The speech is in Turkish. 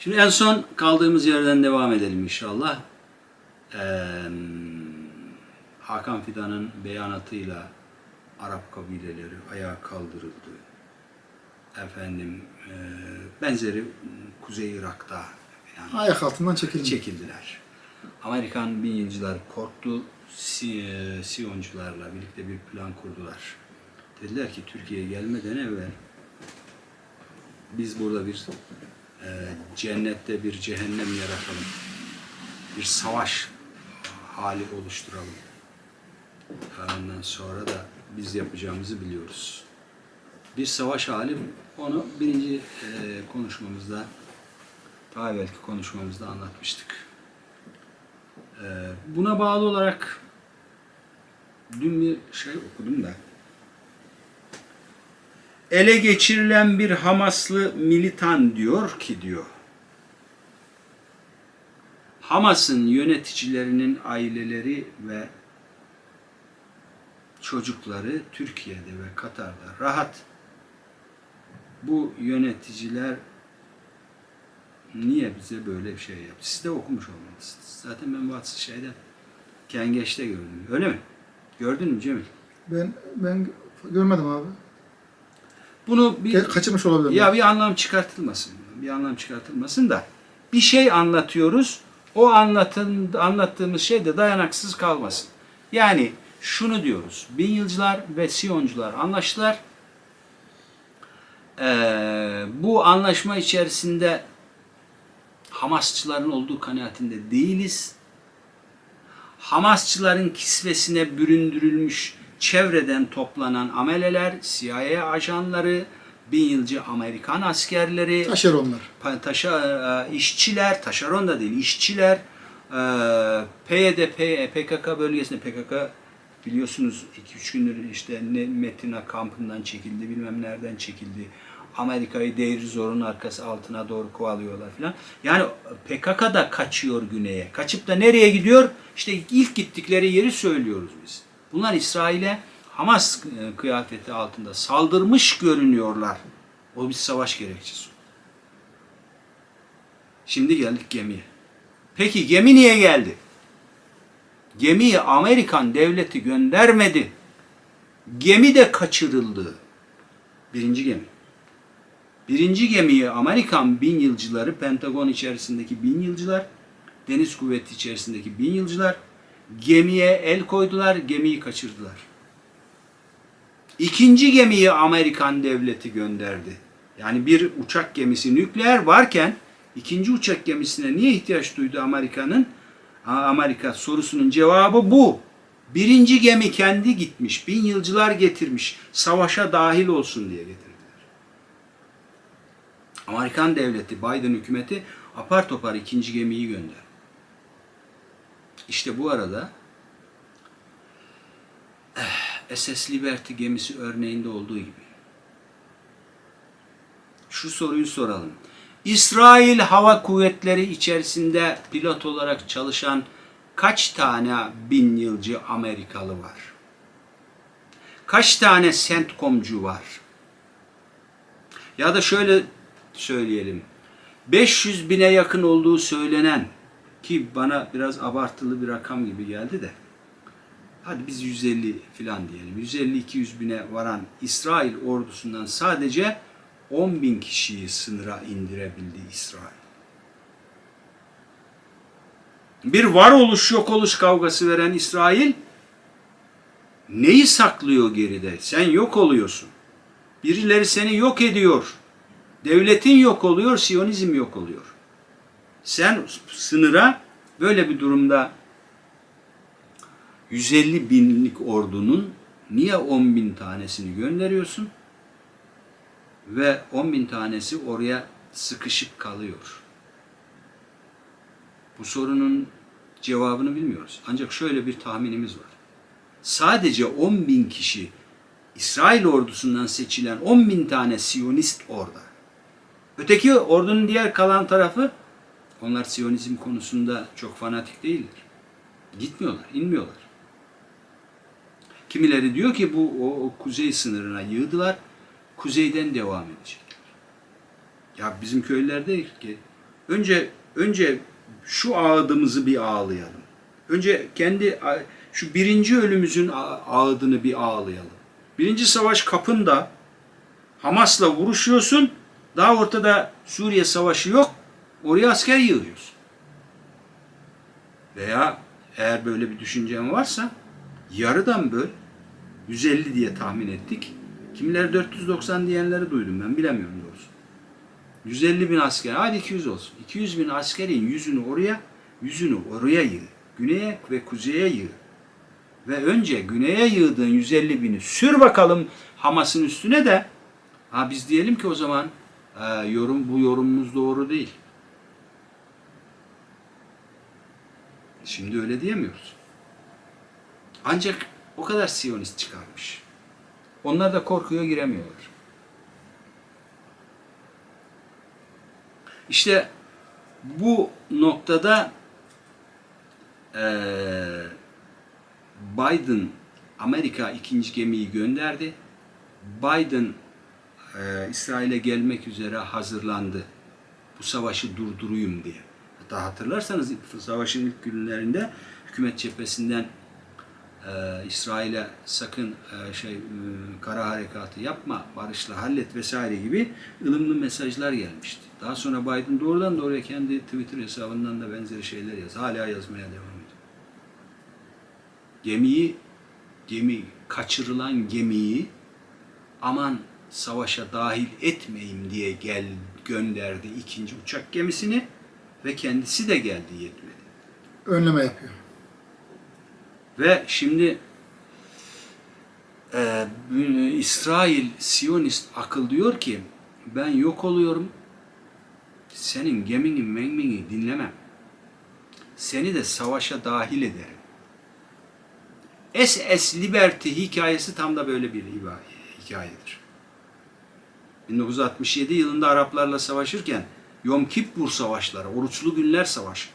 Şimdi en son kaldığımız yerden devam edelim inşallah. Ee, Hakan Fidan'ın beyanatıyla Arap kabileleri ayağa kaldırıldı. Efendim e, benzeri Kuzey Irak'ta yani Ayak altından çekildi. çekildiler. Amerikan binyılcılar korktu. Si, e, Siyoncularla birlikte bir plan kurdular. Dediler ki Türkiye'ye gelmeden evvel biz burada bir e, cennette bir cehennem yaratalım. Bir savaş hali oluşturalım. Ondan sonra da biz yapacağımızı biliyoruz. Bir savaş hali onu birinci e, konuşmamızda daha evvelki konuşmamızda anlatmıştık. Ee, buna bağlı olarak dün bir şey okudum da ele geçirilen bir Hamaslı militan diyor ki diyor Hamas'ın yöneticilerinin aileleri ve çocukları Türkiye'de ve Katar'da rahat. Bu yöneticiler niye bize böyle bir şey yaptı? Siz de okumuş olmalısınız. Zaten ben WhatsApp şeyden Kengeç'te gördüm. Öyle mi? Gördün mü Cemil? Ben ben görmedim abi. Bunu bir Kaçırmış olabilirim. ya bir anlam çıkartılmasın. Bir anlam çıkartılmasın da bir şey anlatıyoruz. O anlatın anlattığımız şey de dayanaksız kalmasın. Yani şunu diyoruz. Bin yılcılar ve Siyoncular anlaştılar. Ee, bu anlaşma içerisinde Hamasçıların olduğu kanaatinde değiliz. Hamasçıların kisvesine büründürülmüş çevreden toplanan ameleler, CIA ajanları, bin yılcı Amerikan askerleri, Taşeronlar. taşa, e, işçiler, taşeron da değil, işçiler, e, PYD, PKK bölgesinde PKK biliyorsunuz 2-3 gündür işte ne Metina kampından çekildi, bilmem nereden çekildi. Amerika'yı Deir Zor'un arkası altına doğru kovalıyorlar filan. Yani PKK da kaçıyor güneye. Kaçıp da nereye gidiyor? İşte ilk gittikleri yeri söylüyoruz biz. Bunlar İsrail'e Hamas e, kıyafeti altında saldırmış görünüyorlar. O bir savaş gerekçesi. Şimdi geldik gemiye. Peki gemi niye geldi? Gemiyi Amerikan devleti göndermedi. Gemi de kaçırıldı. Birinci gemi. Birinci gemiyi Amerikan bin yılcıları, Pentagon içerisindeki bin yılcılar, deniz kuvveti içerisindeki bin yılcılar gemiye el koydular, gemiyi kaçırdılar. İkinci gemiyi Amerikan devleti gönderdi. Yani bir uçak gemisi nükleer varken ikinci uçak gemisine niye ihtiyaç duydu Amerika'nın? Amerika sorusunun cevabı bu. Birinci gemi kendi gitmiş, bin yılcılar getirmiş, savaşa dahil olsun diye getirdiler. Amerikan devleti, Biden hükümeti apar topar ikinci gemiyi gönder. İşte bu arada eh, SS Liberty gemisi örneğinde olduğu gibi. Şu soruyu soralım. İsrail Hava Kuvvetleri içerisinde pilot olarak çalışan kaç tane bin yılcı Amerikalı var? Kaç tane CENTCOM'cu var? Ya da şöyle söyleyelim. 500 bine yakın olduğu söylenen ki bana biraz abartılı bir rakam gibi geldi de hadi biz 150 filan diyelim. 150-200 bine varan İsrail ordusundan sadece 10 bin kişiyi sınıra indirebildi İsrail. Bir varoluş yok oluş kavgası veren İsrail neyi saklıyor geride? Sen yok oluyorsun. Birileri seni yok ediyor. Devletin yok oluyor, Siyonizm yok oluyor. Sen sınıra böyle bir durumda 150 binlik ordunun niye 10 bin tanesini gönderiyorsun? Ve 10 bin tanesi oraya sıkışıp kalıyor. Bu sorunun cevabını bilmiyoruz. Ancak şöyle bir tahminimiz var. Sadece 10 bin kişi İsrail ordusundan seçilen 10 bin tane Siyonist orada. Öteki ordunun diğer kalan tarafı onlar Siyonizm konusunda çok fanatik değiller. Gitmiyorlar, inmiyorlar. Kimileri diyor ki bu o, o kuzey sınırına yığdılar. Kuzeyden devam edecekler. Ya bizim köylüler değil ki. önce önce şu ağıdımızı bir ağlayalım. Önce kendi şu birinci ölümümüzün a- ağıdını bir ağlayalım. Birinci savaş kapında Hamas'la vuruşuyorsun. Daha ortada Suriye savaşı yok. Oraya asker yığıyorsun. Veya eğer böyle bir düşüncen varsa yarıdan böl 150 diye tahmin ettik. Kimileri 490 diyenleri duydum ben bilemiyorum doğrusu. 150 bin asker hadi 200 olsun. 200 bin askerin yüzünü oraya yüzünü oraya yığ. Güneye ve kuzeye yığ. Ve önce güneye yığdığın 150 bini sür bakalım Hamas'ın üstüne de ha biz diyelim ki o zaman e, yorum bu yorumumuz doğru değil. Şimdi öyle diyemiyoruz. Ancak o kadar Siyonist çıkarmış. Onlar da korkuya giremiyorlar. İşte bu noktada eee, Biden Amerika ikinci gemiyi gönderdi. Biden eee, İsrail'e gelmek üzere hazırlandı. Bu savaşı durduruyum diye. Hatta hatırlarsanız savaşın ilk günlerinde hükümet cephesinden eee, İsrail'e sakın eee, şey eee, kara harekatı yapma, barışla hallet vesaire gibi ılımlı mesajlar gelmişti. Daha sonra Biden doğrudan doğruya kendi Twitter hesabından da benzeri şeyler yaz. Hala yazmaya devam ediyor. Gemiyi, gemi kaçırılan gemiyi aman savaşa dahil etmeyeyim diye gel gönderdi ikinci uçak gemisini ve kendisi de geldi yetmedi. Önleme yapıyor. Ve şimdi e, İsrail Siyonist akıl diyor ki ben yok oluyorum. Senin gemini memini dinlemem. Seni de savaşa dahil ederim. SS Liberty hikayesi tam da böyle bir hikayedir. 1967 yılında Araplarla savaşırken Yom Kippur savaşları, oruçlu günler savaşı.